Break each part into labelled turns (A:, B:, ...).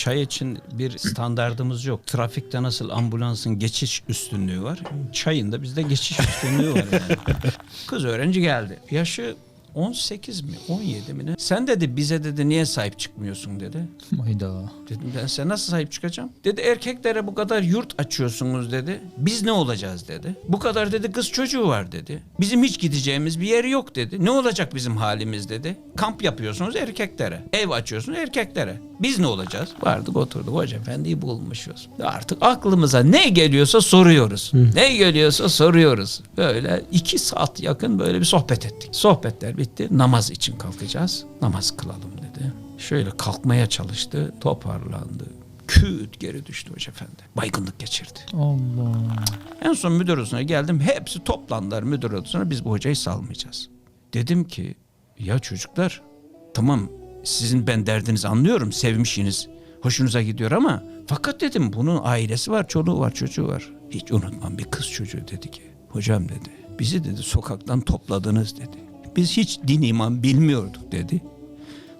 A: çay için bir standardımız yok. Trafikte nasıl ambulansın geçiş üstünlüğü var. Çayın da bizde geçiş üstünlüğü var yani. Kız öğrenci geldi. Yaşı 18 mi 17 mi ne? Sen dedi bize dedi niye sahip çıkmıyorsun dedi.
B: Hayda.
A: Dedim ben size nasıl sahip çıkacağım? Dedi erkeklere bu kadar yurt açıyorsunuz dedi. Biz ne olacağız dedi. Bu kadar dedi kız çocuğu var dedi. Bizim hiç gideceğimiz bir yeri yok dedi. Ne olacak bizim halimiz dedi. Kamp yapıyorsunuz erkeklere. Ev açıyorsunuz erkeklere. Biz ne olacağız? Vardık oturduk hoca efendiyi bulmuşuz. Artık aklımıza ne geliyorsa soruyoruz. Ne geliyorsa soruyoruz. Böyle iki saat yakın böyle bir sohbet ettik. Sohbetler bitti. Namaz için kalkacağız. Namaz kılalım dedi. Şöyle kalkmaya çalıştı. Toparlandı. Küt geri düştü hoca efendi. Baygınlık geçirdi.
B: Allah.
A: En son müdür odasına geldim. Hepsi toplandılar müdür odasına. Biz bu hocayı salmayacağız. Dedim ki ya çocuklar tamam sizin ben derdinizi anlıyorum. Sevmişsiniz. Hoşunuza gidiyor ama fakat dedim bunun ailesi var, çoluğu var, çocuğu var. Hiç unutmam bir kız çocuğu dedi ki hocam dedi bizi dedi sokaktan topladınız dedi. Biz hiç din iman bilmiyorduk dedi.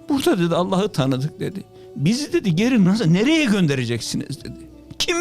A: Burada dedi Allah'ı tanıdık dedi. Bizi dedi geri nasıl nereye göndereceksiniz dedi.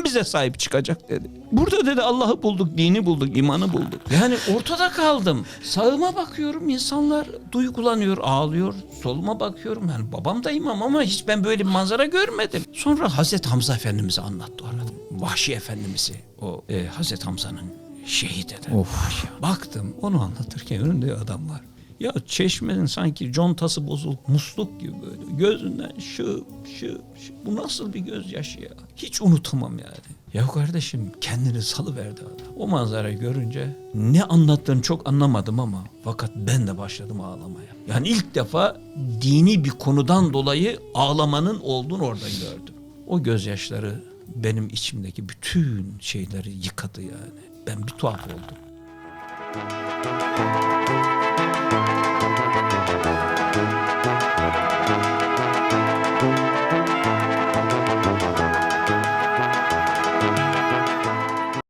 A: Kim bize sahip çıkacak dedi. Burada dedi Allah'ı bulduk, dini bulduk, imanı bulduk. Yani ortada kaldım. Sağıma bakıyorum insanlar duygulanıyor, ağlıyor. Soluma bakıyorum yani babam da imam ama hiç ben böyle bir manzara görmedim. Sonra Hazreti Hamza Efendimiz'i anlattı orada. Vahşi Efendimiz'i o e, Hazreti Hamza'nın şehit eden.
B: Of.
A: Vahşi. Baktım onu anlatırken önünde adam var. Ya çeşmenin sanki contası bozuldu. Musluk gibi böyle. Gözünden şıp şıp şıp. Bu nasıl bir gözyaşı ya? Hiç unutamam yani. Ya kardeşim kendini salıverdi adam. O manzarayı görünce ne anlattığını çok anlamadım ama fakat ben de başladım ağlamaya. Yani ilk defa dini bir konudan dolayı ağlamanın olduğunu orada gördüm. O gözyaşları benim içimdeki bütün şeyleri yıkadı yani. Ben bir tuhaf oldum.